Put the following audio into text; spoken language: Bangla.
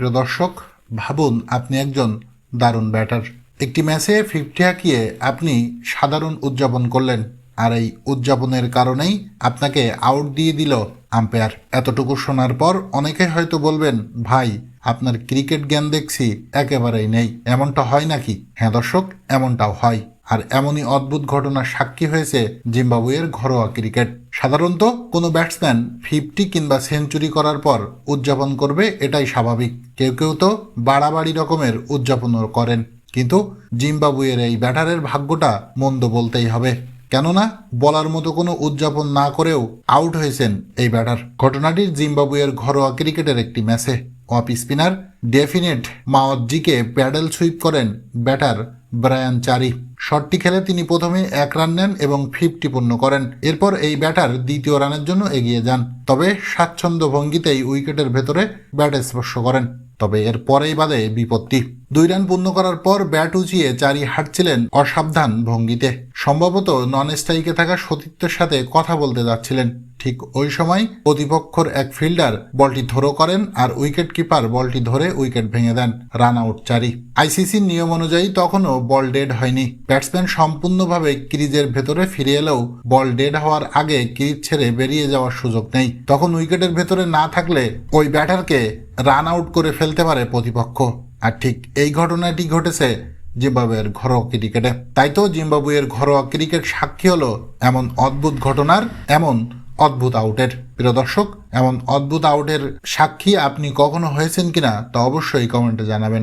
প্রিয় দর্শক, ভাবুন আপনি একজন দারুণ ব্যাটার। একটি ম্যাচে ফিফটি হাঁকিয়ে আপনি সাধারণ উদযাপন করলেন। আর এই উদযাপনের কারণেই আপনাকে আউট দিয়ে দিল আম্পায়ার এতটুকু শোনার পর অনেকে হয়তো বলবেন, ভাই, আপনার ক্রিকেট জ্ঞান দেখছি, একেবারেই নেই। এমনটা হয় নাকি? হ্যাঁ দর্শক, এমনটাও হয়। আর এমনই অদ্ভুত ঘটনার সাক্ষী হয়েছে জিম্বাবুয়ের ঘরোয়া ক্রিকেট। সাধারণত কোনো ব্যাটসম্যান ফিফটি কিংবা সেঞ্চুরি করার পর উদযাপন করবে, এটাই স্বাভাবিক। কেউ কেউ তো বাড়াবাড়ি রকমের উদযাপনও করেন। কিন্তু জিম্বাবুয়ের এই ব্যাটারের ভাগ্যটা মন্দ বলতেই হবে। কেননা বলার মতো কোনো উদযাপন না করেও আউট হয়েছেন এই ব্যাটার। ঘটনাটি জিম্বাবুয়ের ঘরোয়া ক্রিকেটের একটি ম্যাচে। অফ স্পিনার ডেফিনেট মাওয়াজ্জিকে প্যাডেল সুইপ করেন ব্যাটার ব্রায়ান চারি। শটটি খেলে তিনি প্রথমে এক রান নেন এবং ফিফটি পূর্ণ করেন। এরপর এই ব্যাটার দ্বিতীয় রানের জন্য এগিয়ে যান। তবে স্বাচ্ছন্দ্য ভঙ্গিতেই উইকেটের ভেতরে ব্যাট স্পর্শ করেন। তবে এর পরেই বাদে বিপত্তি। দুই রান পূর্ণ করার পর ব্যাট উঁচিয়ে চারি হাঁটছিলেন অসাবধান ভঙ্গিতে। সম্ভবত নন স্ট্রাইকে থাকা সতীর্থের সাথে কথা বলতে যাচ্ছিলেন। ঠিক ওই সময় প্রতিপক্ষর এক ফিল্ডার বলটি থ্রো করেন আর উইকেট কিপার বলটি ধরে উইকেট ভেঙে দেন রান আউট চারি। আইসিসির নিয়ম অনুযায়ী তখনও বল ডেড হয়নি। ব্যাটসম্যান সম্পূর্ণভাবে ক্রিজের ভেতরে ফিরে এলেও বল ডেড হওয়ার আগে ক্রিজ ছেড়ে বেরিয়ে যাওয়ার সুযোগ নেই। তখন উইকেটের ভেতরে না থাকলে ওই ব্যাটারকে রান আউট করে ফেলতে পারে প্রতিপক্ষ। আর ঠিক এই ঘটনাটি ঘটেছে জিম্বাবুয়ের ঘরোয়া ক্রিকেটে। তাই তো জিম্বাবুয়ের ঘরোয়া ক্রিকেট সাক্ষী হলো এমন অদ্ভুত ঘটনার, এমন অদ্ভুত আউটের। প্রিয় দর্শক, এমন অদ্ভুত আউটের সাক্ষী আপনি কখনো হয়েছেন কিনা তা অবশ্যই কমেন্টে জানাবেন।